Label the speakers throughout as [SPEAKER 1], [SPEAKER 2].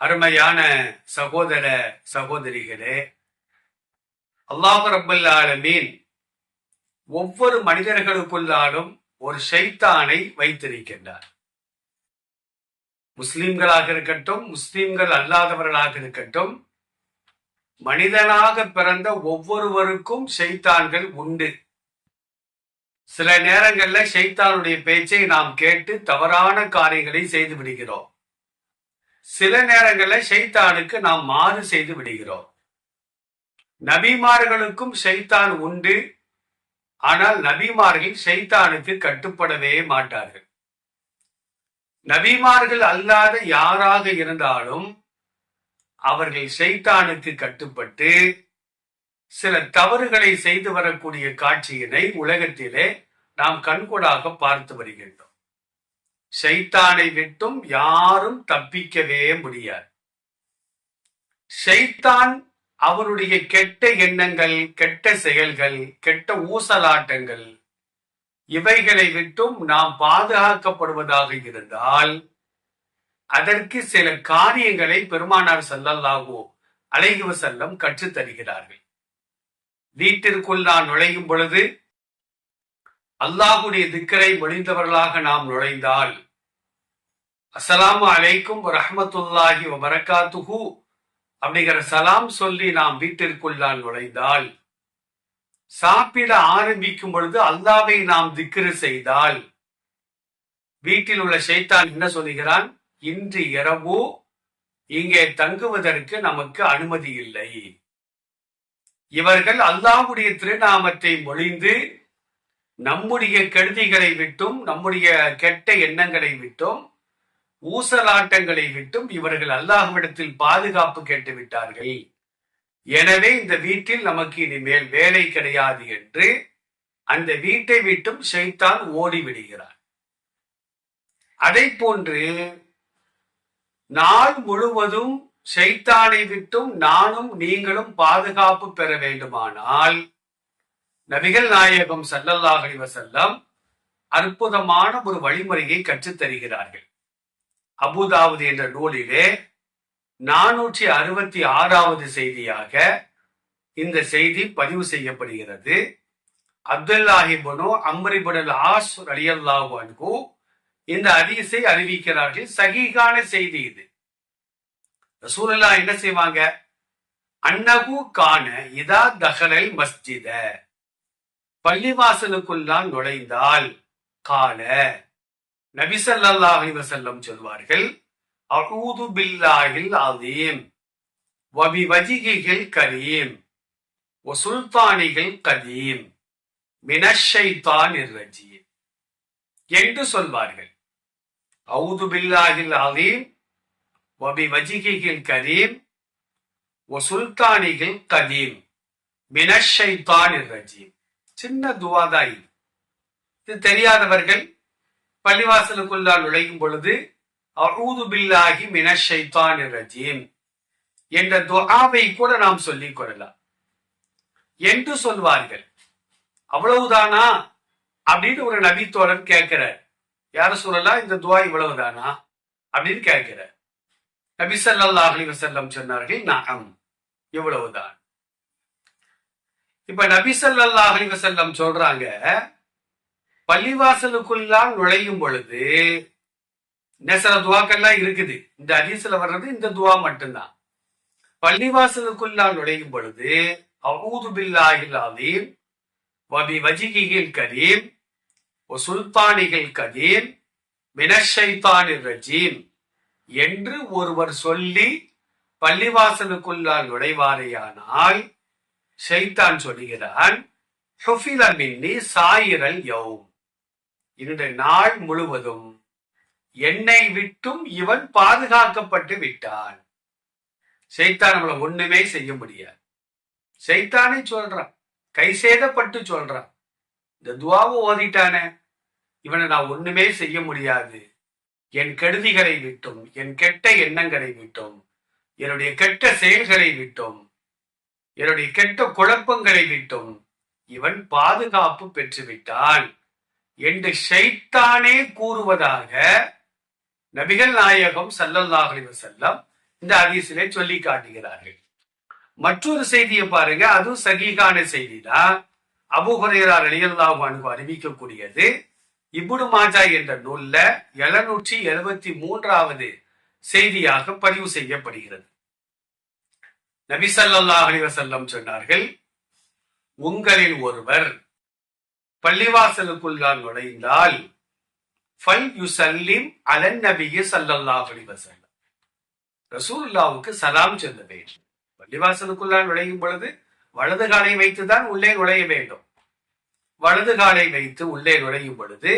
[SPEAKER 1] அருமையான சகோதர சகோதரிகளே அல்லாஹ் ரப்பல் ஆலமீன் ஒவ்வொரு மனிதர்களுக்குள்ளாலும் ஒரு ஷைத்தானை வைத்திருக்கின்றார். முஸ்லிம்களாக இருக்கட்டும் முஸ்லிம்கள் அல்லாதவர்களாக இருக்கட்டும் மனிதனாக பிறந்த ஒவ்வொருவருக்கும் ஷைத்தான்கள் உண்டு. சில நேரங்களில் ஷைத்தானுடைய பேச்சை நாம் கேட்டு தவறான காரியங்களை செய்து விடுகிறோம். சில நேரங்களில் ஷைத்தானுக்கு நாம் மாறு செய்து விடுகிறோம். நபிமார்களுக்கும் ஷைத்தான் உண்டு. ஆனால் நபிமார்கள் ஷைத்தானுக்கு கட்டுப்படவே மாட்டார்கள். நபிமார்கள் அல்லாத யாராக இருந்தாலும் அவர்கள் ஷைத்தானுக்கு கட்டுப்பட்டு சில தவறுகளை செய்து வரக்கூடிய காட்சியினை உலகத்திலே நாம் கண்கூடாக பார்த்து வருகின்றோம். ஷைத்தானை விட்டும் யாரும் தப்பிக்கவே முடியாது. ஷைத்தான் அவருடைய கெட்ட எண்ணங்கள் கெட்ட செயல்கள் கெட்ட ஊசலாட்டங்கள் இவைகளை விட்டும் நாம் பாதுகாக்கப்படுவதாக இருந்தால் அதற்கு சில காரியங்களை பெருமானார் செல்லல்லாகோ அலைஹி செல்லம் கற்றுத் தருகிறார்கள். வீட்டிற்குள் நான் நுழையும் பொழுது அல்லாஹுடைய திக்கரை மொழிந்தவர்களாக நாம் நுழைந்தால் அஸ்லாம் அலைக்கும் ரஹமத்துல்லாஹி வரகாத்துஹு அப்படிங்கிற சலாம் சொல்லி நாம் வீட்டிற்குள்ளால் நுழைந்தால் சாப்பிட ஆரம்பிக்கும் பொழுது அல்லாவை நாம் திக்ரு செய்தால் வீட்டில் உள்ள ஷைத்தான் என்ன சொல்லுகிறான் இன்று இரவு இங்கே தங்குவதற்கு நமக்கு அனுமதி இல்லை. இவர்கள் அல்லாஹுடைய திருநாமத்தை மொழிந்து நம்முடைய கெடுதிகளை விட்டும் நம்முடைய கெட்ட எண்ணங்களை விட்டும் ஊசலாட்டங்களை விட்டும் இவர்கள் அல்லாஹ்விடத்தில் பாதுகாப்பு கேட்டு விட்டார்கள். எனவே இந்த வீட்டில் நமக்கு இனிமேல் வேலை கிடையாது என்று அந்த வீட்டை விட்டும் ஷைத்தான் ஓடிவிடுகிறார். அதை போன்று நாள் முழுவதும் ஷைத்தானை விட்டும் நானும் நீங்களும் பாதுகாப்பு பெற வேண்டுமானால் நபிகள் நாயகம் ஸல்லல்லாஹு அலைஹி அற்புதமான ஒரு வழிமுறையை கற்றுத் தருகிறார்கள் அபுதாவது என்ற நூலிலே நானூற்றி அறுபத்தி ஆறாவது செய்தியாக இந்த செய்தி பதிவு செய்யப்படுகிறது. அப்துல்லாஹிபனோ அம்ரிபுடல் ஆஸ் அலியல்லாஹு இந்த அதிசை அறிவிக்கிறார்கள். சகிகான செய்தி இது. சூழலா என்ன செய்வாங்க? அன்னகு கான இதா தஹலல் மஸ்ஜித. பள்ளிவாசலுக்குள் தான் நுழைந்தால் கால நபிசல்லாஹி வசல்லம் சொல்வார்கள் அகூது பில்லாஹில் அதீம் வபி வஜிகிகள் கரீம் வசுல்தானிகள் கதீம் மினஷைத்தான் ரஜீம் என்று சொல்வார்கள். அவுது பில்லாஹில் அதீம் வபி வஜிகிகள் கரீம் வசுல்தானிகள் கதீம் மினஷைத்தான் ரஜீம் சின்ன துவாதாயி இது தெரியாதவர்கள் தெரியாதவர்கள் பள்ளிவாசலுக்குள்ளால் நுழையும் பொழுது அவுது பில்லாஹி மினஷைத்தான் ரஜீம் என்ற துஆவை கூட நாம் சொல்லிக் கொள்ளலாம். என்று சொல்வார்கள். அவ்வளவுதானா? அப்படின்னு ஒரு நபித்தோழர் கேட்கிறார். யார சொல்லலாம் இந்த துவா இவ்வளவுதானா? அப்படின்னு கேட்கிறார். நபி சல்லா அலி வசல்லம் சொன்னார்கள் நஅம் இவ்வளவுதான். இப்ப நபி சல்லா அலி வசல்லம் சொல்றாங்க பள்ளிவாசலுக்குள்ளால் நுழையும் பொழுது நெசர துவாக்கெல்லாம் இருக்குது. இந்த அதிசல வர்றது இந்த துவா மட்டும்தான். பள்ளிவாசலுக்குள்ளால் நுழையும் பொழுது அவுது பில்லாஹில் அதீம் வபி வஜிகில் கரீம் ஒ சுல்தானிகள் கதீம் மினஷைத்தானிர் ரஜீம் என்று ஒருவர் சொல்லி பள்ளிவாசலுக்குள்ளால் நுழைவாரேயானால் ஷைத்தான் சொல்லுகிறான் சாயிரல் யௌம். இந்த நாள் முழுவதும் என்னை விட்டும் இவன் பாதுகாக்கப்பட்டு விட்டான். செய்தான் நம்மளை ஒண்ணுமே செய்ய முடியாது. செய்தானே சொல்றான் கை சேதப்பட்டு சொல்றான் இந்த துவாவை ஓதிட்டானே இவனை நான் ஒண்ணுமே செய்ய முடியாது. என் கெடுதிகளை விட்டும் என் கெட்ட எண்ணங்களை விட்டும் என்னுடைய கெட்ட செயல்களை விட்டும் என்னுடைய கெட்ட குழப்பங்களை விட்டும் இவன் பாதுகாப்பு பெற்றுவிட்டான் என்று ஷைத்தானே கூறுவதாக நபிகள் நாயகம் சல்லல்லாஹலி வசல்லம் இந்த அதிசிலே சொல்லி காட்டுகிறார்கள். மற்றொரு செய்தியை பாருங்க அதுவும் சகீகான செய்தி தான் அபு ஹுரைரா அனுபவம் அறிவிக்கக்கூடியது இப்னு மாஜா என்ற நூல்ல எழுநூற்றி எழுபத்தி மூன்றாவது செய்தியாக பதிவு செய்யப்படுகிறது. நபி ஸல்லல்லாஹு அலைஹி சொன்னார்கள் உங்களில் ஒருவர் பள்ளிவாசலுக்குள் நான் நுழைந்தால் ஃபல் யுசல்லிம் அலன் நபிய சல்லல்லாஹ் அலைஹி ரசூல்லாவுக்கு சலாம் செல்ல வேண்டும். பள்ளிவாசலுக்குள் நான் நுழையும் பொழுது வலது காலை வைத்துதான் உள்ளே நுழைய வேண்டும். வலது காலை வைத்து உள்ளே நுழையும் பொழுது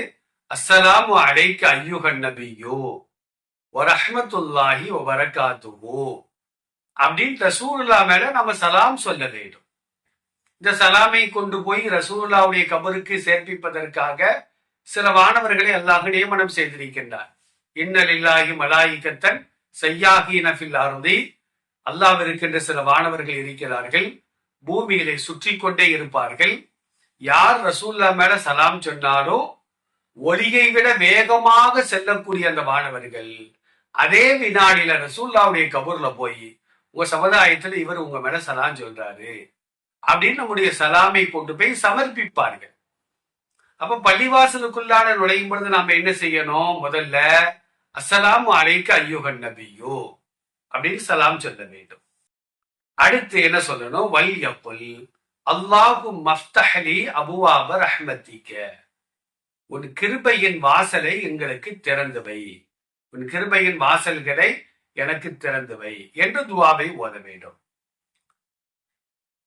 [SPEAKER 1] அஸ்ஸலாமு அலைக்க ஐயுகன் நபியோ வரஹ்மத்துல்லாஹி வபரகாத்துஹு அப்படின்னு ரசூல்லா மேல நம்ம சலாம் சொல்ல வேண்டும். இந்த சலாமை கொண்டு போய் ரசூல்லாவுடைய கபருக்கு சேர்ப்பிப்பதற்காக சில வானவர்களை அல்லாஹ் நியமனம் செய்திருக்கின்றார். இன்னலில்லாஹி மலாயிக்கத்தன் செய்யாகி நஃபில் அருதி. அல்லாஹ் இருக்கின்ற சில வானவர்கள் இருக்கிறார்கள். பூமியிலே சுற்றி கொண்டே இருப்பார்கள். யார் ரசூல்லா மேல சலாம் சொன்னாரோ ஒலியை விட வேகமாக செல்லக்கூடிய அந்த மாணவர்கள் அதே வினாடியில ரசூல்லாவுடைய கபூர்ல போய் உங்க சமுதாயத்துல இவர் உங்க மேல சலாம் சொல்றாரு. அப்படின்னு நம்முடைய சலாமை கொண்டு போய் சமர்ப்பிப்பார்கள். அப்ப பள்ளிவாசலுக்குள்ளான நுழையும் பொழுது நாம என்ன செய்யணும்? முதல்ல அஸ்ஸலாம் அலைக்க ஐயோகன் நபியோ அப்படின்னு சலாம் சொல்ல வேண்டும். அடுத்து என்ன சொல்லணும்? வல் யப்புல் அல்லாஹு மஃப்தஹலி அபுவாப ரஹ்மத்திக்க உன் கிருபையின் வாசலை எங்களுக்கு திறந்து வை உன் கிருபையின் வாசல்களை எனக்கு திறந்து வை என்று துவாவை ஓத வேண்டும்.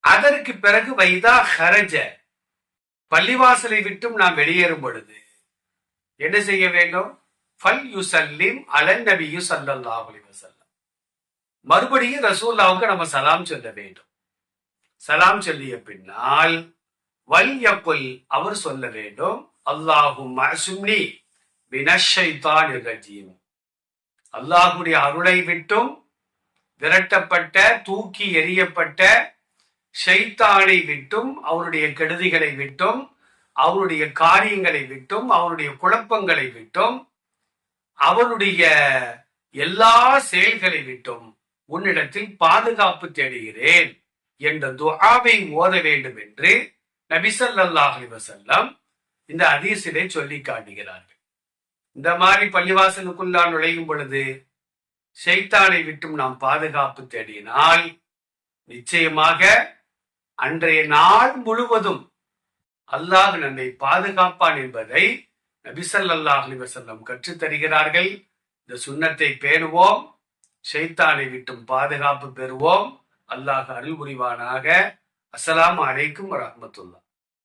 [SPEAKER 1] அதற்கு பிறகு வைதா ஹரஜ பள்ளிவாசலை விட்டும் நாம் வெளியேறும் பொழுது என்ன செய்ய வேண்டும்? ஃபல் யுசல்லிம் அலன் நபியு சல்லல்லா அலி வசல்லம் மறுபடியும் ரசூல்லாவுக்கு நம்ம சலாம் சொல்ல வேண்டும். சலாம் சொல்லிய பின்னால் வல் யக்குல் அவர் சொல்ல வேண்டும் அல்லாஹும் அசும்னி வினஷைத்தான் ரஜீம் அல்லாஹுடைய அருளை விட்டும் விரட்டப்பட்ட தூக்கி எறியப்பட்ட ஷைத்தானை விட்டும் அவருடைய கெடுதிகளை விட்டும் அவருடைய காரியங்களை விட்டும் அவருடைய குழப்பங்களை விட்டும் அவருடைய எல்லா செயல்களை விட்டும் உன்னிடத்தில் பாதுகாப்பு தேடுகிறேன் என்ற துஆவை ஓத வேண்டும் என்று நபிசல்லாஹ் வசல்லம் இந்த அதிசிலை சொல்லி காட்டுகிறார்கள். இந்த மாதிரி பள்ளிவாசலுக்குள்ளா நுழையும் பொழுது ஷைத்தானை விட்டும் நாம் பாதுகாப்பு தேடினால் நிச்சயமாக அன்றைய நாள் முழுவதும் அல்லாஹ் நம்மை பாதுகாப்பான் என்பதை நபிசல்லாஹ் அல்லாஹ் வஸல்லம் கற்றுத் தருகிறார்கள் இந்த சுண்ணத்தை பேணுவோம். ஷைத்தானை விட்டும் பாதுகாப்பு பெறுவோம். அல்லாஹ் அருள் புரிவானாக அஸ்லாம் அலைக்கும் வரமத்துல்லா